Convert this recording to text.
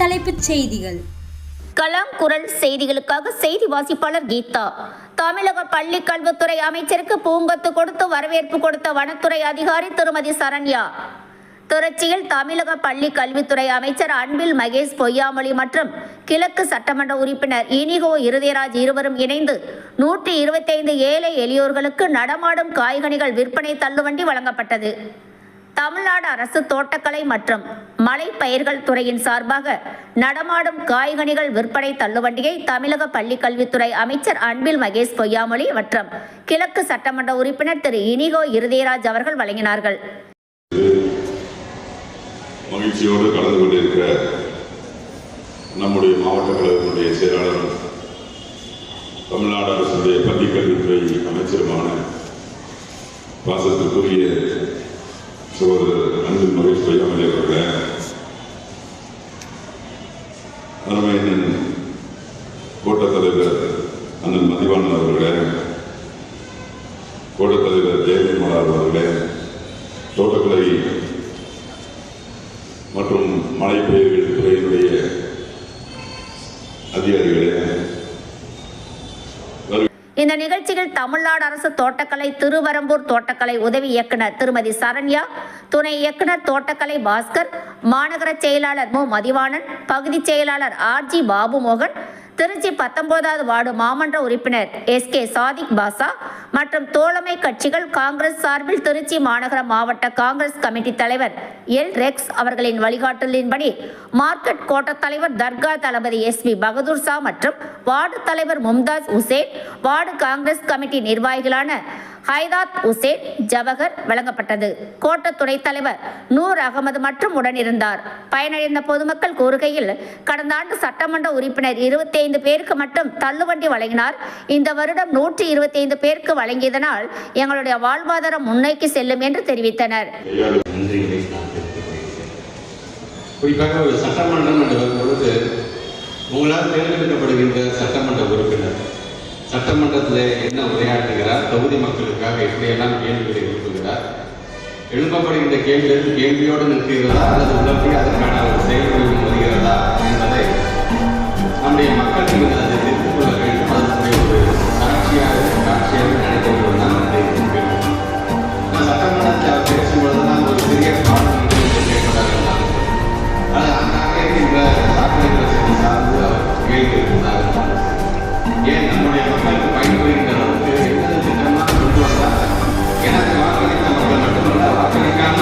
தலைப்புச் செய்திகள். கலாம் குரல் செய்திகளுக்காக செய்தி வாசிப்பாளர் கீதா. தமிழக பள்ளி கல்வித்துறை அமைச்சருக்கு பூங்கொத்து கொடுத்து வரவேற்பு கொடுத்த வனத்துறை அதிகாரி திருமதி சரண்யா. திருச்சியில் தமிழக பள்ளி கல்வித்துறை அமைச்சர் அன்பில் மகேஷ் பொய்யாமொழி மற்றும் கிழக்கு சட்டமன்ற உறுப்பினர் இனிகோ இருதயராஜ் இருவரும் இணைந்து நூற்றி இருபத்தைந்து ஏழை எளியோர்களுக்கு நடமாடும் காய்கனிகள் விற்பனை தள்ளுவண்டி வழங்கப்பட்டது. தமிழ்நாடு அரசு தோட்டக்கலை மற்றும் மலை பயிர்கள் துறையின் சார்பாக நடமாடும் காய்கனிகள் விற்பனை தள்ளுவண்டியை தமிழக பள்ளிக்கல்வித்துறை அமைச்சர் அன்பில் மகேஷ் பொய்யாமொழி மற்றும் கிழக்கு சட்டமன்ற உறுப்பினர் திரு இனிகோ இருதயராஜ் அவர்கள் வழங்கினார்கள். மகிழ்ச்சியோடு கலந்து கொண்டிருக்கிற நம்முடைய மாவட்ட கழகத்தினுடைய செயலாளர் தமிழ்நாடு அரசுடைய பள்ளிக்கல்வித்துறை அமைச்சருமான பாசத்திற்குரிய சகோதரர் அன்பில் மகேஷ் பொய்யாமலே அவர்களே அருமையண்ணன் கோட்டத் தலைவர் அண்ணன் மதிவாணன் அவர்களே கோட்டத் தலைவர் ஜெயலலிதா அவர்களே தோட்டக்கலை மற்றும் மழை பயிர்கள் இந்த நிகழ்ச்சியில் தமிழ்நாடு அரசு தோட்டக்கலை திருவரம்பூர் தோட்டக்கலை உதவி இயக்குனர் திருமதி சரண்யா துணை இயக்குனர் தோட்டக்கலை பாஸ்கர் மாநகர செயலாளர் மு. மதிவாணன் பகுதி செயலாளர் ஆர்ஜி பாபு மோகன் திருச்சி பத்தொன்பதாவது வார்டு மாமன்ற உறுப்பினர் எஸ் கே சாதிக் பாசா மற்றும் தோழமை கட்சிகள் காங்கிரஸ் சார்பில் திருச்சி மாநகர மாவட்ட காங்கிரஸ் கமிட்டி தலைவர் எல் ரெக்ஸ் அவர்களின் வழிகாட்டலின்படி மார்க்கெட் கோட்ட தலைவர் தர்கா தளபதி எஸ் பி பகதூர் ஷா மற்றும் வார்டு தலைவர் மும்தாஸ் உசேன் வார்டு காங்கிரஸ் கமிட்டி நிர்வாகிகளான ஹைதாத் உசேன் ஜவஹர் வழங்கப்பட்டது. கோட்ட துணைத் தலைவர் நூர் அகமது மற்றும் உடனிருந்தார் பயனடைந்த பொதுமக்கள் கூறுகையில் கடந்த ஆண்டு சட்டமன்ற உறுப்பினர் இருபத்தி ஐந்து பேருக்கு மட்டும் தள்ளுவண்டி வழங்கினார். இந்த வருடம் நூற்றி இருபத்தி ஐந்து பேருக்கு வழங்கியதனால் எங்களுடைய வாழ்வாதாரம் முன்னோக்கி செல்லும் என்று தெரிவித்தனர். குறிப்பாக ஒரு சட்டமன்றம் என்று வரும்பொழுது உங்களால் தேர்ந்தெடுக்கப்படுகின்ற சட்டமன்றத்தில் என்ன உரையாற்றுகிறார்? தொகுதி மக்களுக்காக எப்படியெல்லாம் கேள்விகளை எழுப்புகிறார்? எழுப்பப்படுகின்ற கேள்விகள் கேள்வியோடு நிற்கிறதா அல்லது உள்ளபடி அதற்கான ஒரு செயல்முறை வருகிறதா? என்ற நம்முடைய மக்களுக்கு பயன்படுகிற அளவுக்கு எந்தெந்த திட்டம்லாம் கொண்டு வந்தால் எனக்கு வாக்களித்த மக்கள் மட்டுமல்ல வாக்களிக்காத